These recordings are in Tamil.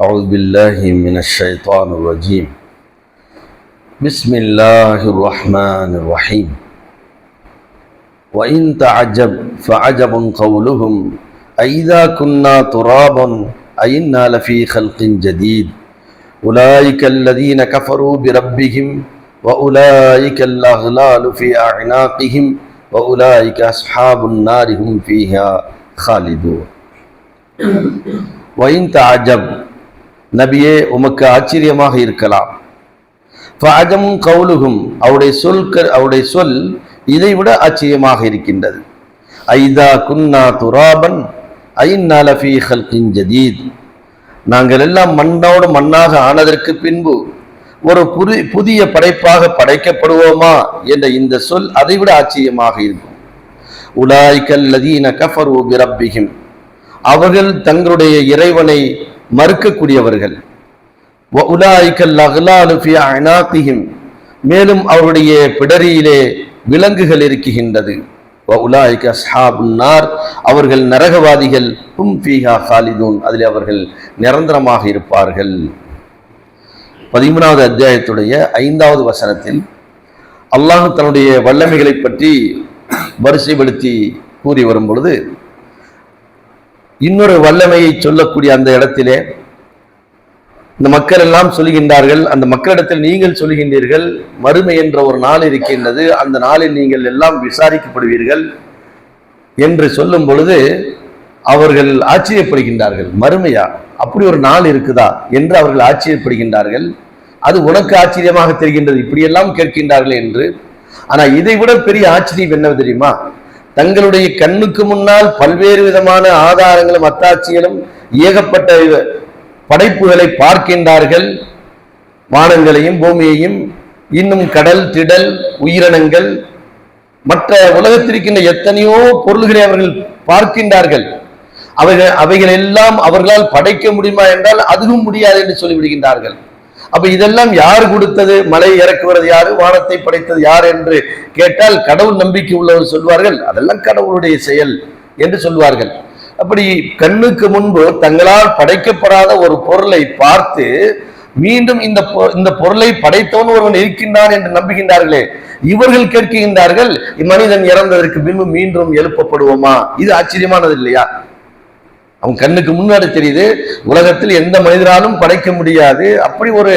أعوذ بالله من الشيطان الرجيم. بسم الله الرحمن الرحيم. وإن تعجب فعجب قولهم أئذا كنا ترابا أئنا لفي خلق جديد. أولئك الذين كفروا بربهم وأولئك الأغلال في أعناقهم وأولئك أصحاب النار هم فيها خالدون. وإن تعجب நபியே உமக்கு ஆச்சரியமாக இருக்கலாம். ஃபஅஜமும் கவுலுகும் அவருடைய சொல் அவருடைய சொல் இதைவிட ஆச்சரியமாக இருக்கின்றது. ஐதா குன்னா துராபன் ஐநா லஃபி ஹல்கின் ஜதீத். நாங்கள் எல்லாம் மண்ணோடு மண்ணாக ஆனதற்கு பின்பு ஒரு புதி புதிய படைப்பாக படைக்கப்படுவோமா என்ற இந்த சொல் அதைவிட ஆச்சரியமாக இருக்கும். உலாய்கல் லதீன கஃபர் பிரப்பிஹிம். அவர்கள் தங்களுடைய இறைவனை மறுக்கக்கூடியவர்கள். மேலும் அவருடைய பிடரியிலே விலங்குகள் இருக்குகின்றது. அவர்கள் நரகவாதிகள். அதில் அவர்கள் நிரந்தரமாக இருப்பார்கள். பதிமூணாவது அத்தியாயத்துடைய ஐந்தாவது வசனத்தில் அல்லாஹ் தன்னுடைய வல்லமைகளை பற்றி வரிசைப்படுத்தி கூறி வரும் பொழுது இன்னொரு வல்லமையை சொல்லக்கூடிய அந்த இடத்திலே இந்த மக்கள் எல்லாம் சொல்கின்றார்கள் அந்த மக்களிடத்தில் நீங்கள் சொல்கின்றீர்கள் மறுமை என்ற ஒரு நாள் இருக்கின்றது அந்த நாளில் நீங்கள் எல்லாம் விசாரிக்கப்படுவீர்கள் என்று சொல்லும் பொழுது அவர்கள் ஆச்சரியப்படுகின்றார்கள். மறுமையா அப்படி ஒரு நாள் இருக்குதா? என்று அவர்கள் ஆச்சரியப்படுகின்றார்கள். அது உனக்கு ஆச்சரியமாக தெரிகின்றது இப்படியெல்லாம் கேட்கின்றார்கள் என்று. ஆனா இதை விட பெரிய ஆச்சரியம் என்ன தெரியுமா? தங்களுடைய கண்ணுக்கு முன்னால் பல்வேறு விதமான ஆதாரங்களும் அத்தாட்சிகளும் ஏகப்பட்ட படைப்புகளை பார்க்கின்றார்கள். வானங்களையும் பூமியையும் இன்னும் கடல் திடல் உயிரினங்கள் மற்ற உலகத்திற்கின்ற எத்தனையோ பொருள்களை அவர்கள் பார்க்கின்றார்கள். அவைகள் அவைகள் எல்லாம் அவர்களால் படைக்க முடியுமா என்றால் அதுவும் முடியாது என்று சொல்லிவிடுகின்றார்கள். அப்ப இதெல்லாம் யார் கொடுத்தது? மலை இறக்குவது யாரு? வானத்தை படைத்தது யார் என்று கேட்டால் கடவுள் நம்பிக்கை உள்ளவர் சொல்வார்கள். அதெல்லாம் கடவுளுடைய செயல் என்று சொல்வார்கள். அப்படி கண்ணுக்கு முன்பு தங்களால் படைக்கப்படாத ஒரு பொருளை பார்த்து மீண்டும் இந்த இந்த பொருளை படைத்தவன் ஒருவன் இருக்கின்றான் என்று நம்புகின்றார்களே. இவர்கள் கேட்கின்றார்கள் மனிதன் இறந்ததற்கு பின்பு மீண்டும் எழுப்பப்படுவோமா? இது ஆச்சரியமானது இல்லையா? அவன் கண்ணுக்கு முன்னாடி தெரியுது உலகத்தில் எந்த மனிதனாலும் படைக்க முடியாது. அப்படி ஒரு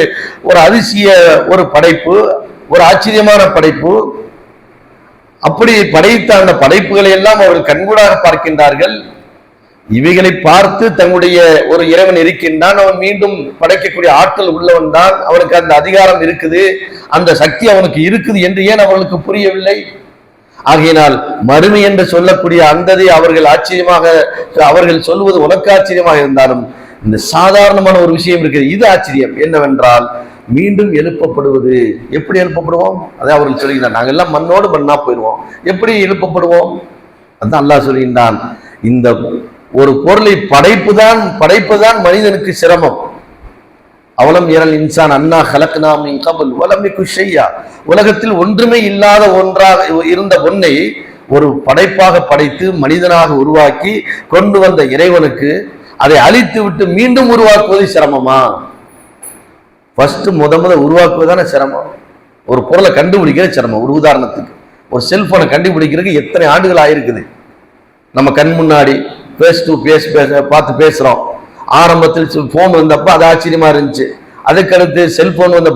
ஒரு அதிசய ஒரு படைப்பு ஒரு ஆச்சரியமான படைப்பு. அப்படி படைத்த அந்த படைப்புகளை எல்லாம் அவர்கள் கண்கூடாக பார்க்கின்றார்கள். இவைகளை பார்த்து தங்களுடைய ஒரு இறைவன் இருக்கின்றான். அவன் மீண்டும் படைக்கக்கூடிய ஆற்றல் உள்ளவன் தான். அவனுக்கு அந்த அதிகாரம் இருக்குது. அந்த சக்தி அவனுக்கு இருக்குது என்று ஏன் அவர்களுக்கு புரியவில்லை? ஆகையினால் மறுமை என்று சொல்லக்கூடிய அந்ததை அவர்கள் ஆச்சரியமாக அவர்கள் சொல்வது உனக்கு ஆச்சரியமாக இருந்தாலும் இந்த சாதாரணமான ஒரு விஷயம் இருக்கிறது இது ஆச்சரியம். என்னவென்றால் மீண்டும் எழுப்பப்படுவது. எப்படி எழுப்பப்படுவோம்? அதை அவர்கள் சொல்லுகிறார் நாங்கள் எல்லாம் மண்ணோடு மண்ணா போயிடுவோம். எப்படி எழுப்பப்படுவோம்? அதான் அல்லாஹ் சொல்கின்றான். இந்த ஒரு பொருளை படைப்பு தான் படைப்பு தான் மனிதனுக்கு சிரமம். அவலம் இரல் இன்சான் அண்ணா ஹலக்னாமின் கபுல் வலமிக்கு ஷையா. உலகத்தில் ஒன்றுமே இல்லாத ஒன்றாக இருந்த பொன்னை ஒரு படைப்பாக படைத்து மனிதனாக உருவாக்கி கொண்டு வந்த இறைவனுக்கு அதை அழித்து விட்டு மீண்டும் உருவாக்குவது சிரமமா? ஃபர்ஸ்ட் முத முத உருவாக்குவதான சிரமம். ஒரு பொருளை கண்டுபிடிக்கிறது சிரமம். ஒரு உதாரணத்துக்கு ஒரு செல்போனை கண்டுபிடிக்கிறதுக்கு எத்தனை ஆண்டுகள் ஆயிருக்குது? நம்ம கண் முன்னாடி பேஸ் டு பேஸ் பேச பார்த்து பேசுகிறோம் ஆரம்பத்தில் ஃபோன் வந்தப்ப அது ஆச்சரியமா இருந்துச்சு. அதுக்கடுத்து செல்போன் வந்த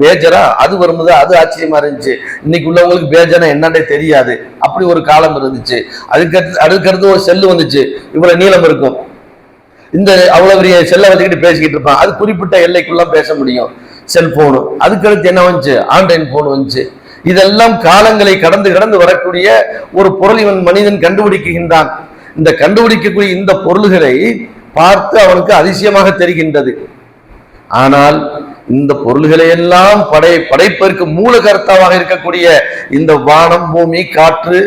பேஜரா? அது வரும்போது அது ஆச்சரியமா இருந்துச்சு. இன்னைக்கு உள்ளவங்களுக்கு பேஜரா என்னன்னே தெரியாது. அப்படி ஒரு காலம் இருந்துச்சு. அதுக்கடுத்து அதுக்கடுத்து ஒரு செல்லு வந்துச்சு. இவ்வளவு நீளம் இருக்கும். இந்த அவ்வளவு பெரிய செல்லை வச்சுக்கிட்டு பேசிக்கிட்டு இருப்பான். அது குறிப்பிட்ட எல்லைக்குள்ள பேச முடியும். செல்போனு அதுக்கடுத்து என்ன வந்துச்சு? ஆன்லைன் போன் வந்துச்சு. இதெல்லாம் காலங்களை கடந்து கடந்து வரக்கூடிய ஒரு பொருள் இவன் மனிதன் கண்டுபிடிக்கின்றான் இந்த கண்டுபிடிக்கக்கூடிய இந்த பொருள்களை பார்த்து அவனுக்கு அதிசயமாக தெரிகின்றது. ஆனால் இந்த பொருள்களை எல்லாம் படை படைப்பதற்கு மூல கர்த்தாவாக இருக்கக்கூடிய இந்த வானம் பூமி காற்று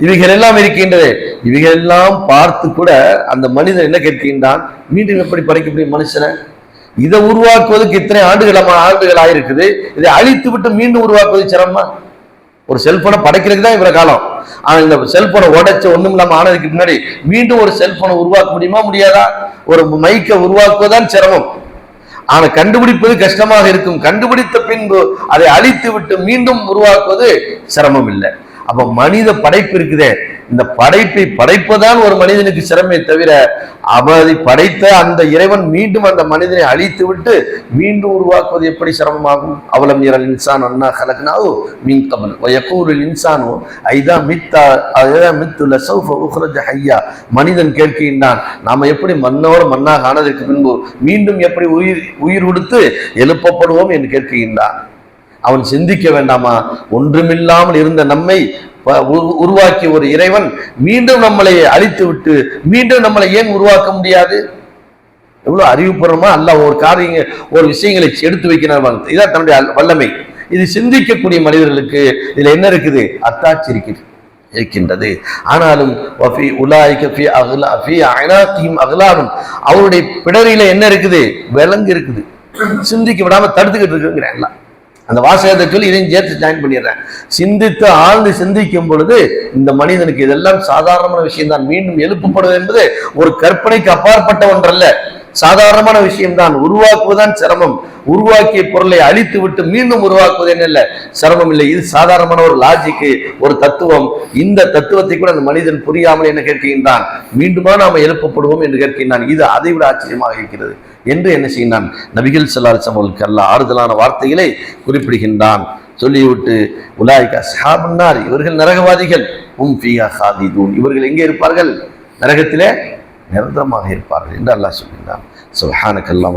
இவைகள் எல்லாம் இருக்கின்றது. இவைகள் எல்லாம் பார்த்து கூட அந்த மனிதன் என்ன கேட்கின்றான்? மீண்டும் எப்படி படைக்க முடியும் மனுஷனை? இதை உருவாக்குவதற்கு இத்தனை ஆண்டுகள ஆண்டுகள் ஆயிருக்குது இதை அழித்து விட்டு மீண்டும் உருவாக்குவது சிரமமா? ஒரு செல்போனை படைக்கிறதுக்கு தான் இவர காலம். ஆனா இந்த செல்போனை உடைச்சு ஒண்ணும் இல்லாம ஆனதுக்கு முன்னாடி மீண்டும் ஒரு செல்போனை உருவாக்க முடியுமா முடியாதா? ஒரு மைக்கை உருவாக்குவதுதான் சிரமம். ஆனா கண்டுபிடிப்பது கஷ்டமாக இருக்கும். கண்டுபிடித்த பின்பு அதை அழித்து விட்டு மீண்டும் உருவாக்குவது சிரமம் இல்லை அப்ப மனித படைப்பு இருக்குதே. இந்த படைப்பை படைப்பதான் ஒரு மனிதனுக்கு சிரமே தவிர அவரை படைத்த அந்த இறைவன் மீண்டும் அந்த மனிதனை அழித்து விட்டு மீண்டும் உருவாக்குவது எப்படி சிரமமாகும்? அவலம் இரல் இன்சான் அண்ணா கலக்னாவோ மீன் கமல் ஒயக்கூரில் இன்சானோ ஐதா மித்தா ஐதா மித்துள்ள சௌஃப உஹ்ரஜ ஹையா. மனிதன் கேட்கின்றான் நாம் எப்படி மண்ணோடு மண்ணாக ஆனதற்கு பின்பு மீண்டும் எப்படி உயிர் உயிர் கொடுத்து எழுப்பப்படுவோம்? என்று கேட்கின்றான். அவன் சிந்திக்க வேண்டாமா? ஒன்றுமில்லாமல் இருந்த நம்மை உருவாக்கிய ஒரு இறைவன் மீண்டும் நம்மளை அழித்து விட்டு மீண்டும் நம்மளை ஏன் உருவாக்க முடியாது? எவ்வளவு அறிவுபூர்வமா அல்ல ஒரு காரியங்க ஒரு விஷயங்களை எடுத்து வைக்கிறார் இதான் தன்னுடைய வல்லமை. இது சிந்திக்கக்கூடிய மனிதர்களுக்கு இதுல என்ன இருக்குது? அத்தாட்சி இருக்குது இருக்கின்றது. ஆனாலும் வஃபி உலாய் கஃபி அகலா ஃபி அனாக்கியும் அகலானும் அவருடைய பிடரியில என்ன இருக்குது? விலங்கு இருக்குது. சிந்திக்க விடாம தடுத்துக்கிட்டு இருக்குங்கிறேன் எல்லாம் அந்த வாசகத்தை சொல்லி இதையும் சேர்த்து ஜாயின் பண்ணிடுறேன். சிந்தித்து ஆழ்ந்து சிந்திக்கும் பொழுது இந்த மனிதனுக்கு இதெல்லாம் சாதாரணமான விஷயம்தான். மீண்டும் எழுப்பப்படுவது என்பது ஒரு கற்பனைக்கு அப்பாற்பட்ட ஒன்றல்ல. சாதாரணமான விஷயம்தான். உருவாக்குவதுதான் சிரமம். உருவாக்கிய பொருளை அழித்து விட்டு மீண்டும் உருவாக்குவது என்ன இல்லை? சிரமம் இல்லை. இது சாதாரணமான ஒரு லாஜிக்கு ஒரு தத்துவம். இந்த தத்துவத்தை கூட அந்த மனிதன் புரியாமல் என்ன கேட்கின்றான்? மீண்டுமா நாம எழுப்பப்படுவோம் என்று கேட்கின்றான். இது அதை விட ஆச்சரியமாக இருக்கிறது. என்று என்ன செய்கின்றான்? நபிகள் சல்லாசம் அவர்களுக்கு அல்ல ஆறுதலான வார்த்தைகளை குறிப்பிடுகின்றான். சொல்லிவிட்டு உலாய்கா சாபன்னார் இவர்கள் நரகவாதிகள். உம் ஃபியா ஹாதிதூன் இவர்கள் எங்கே இருப்பார்கள்? நரகத்திலே நிரந்தரமாக இருப்பார்கள் என்று அல்லாஹ் சொல்கின்றான். சுஹானக்கல்லாம்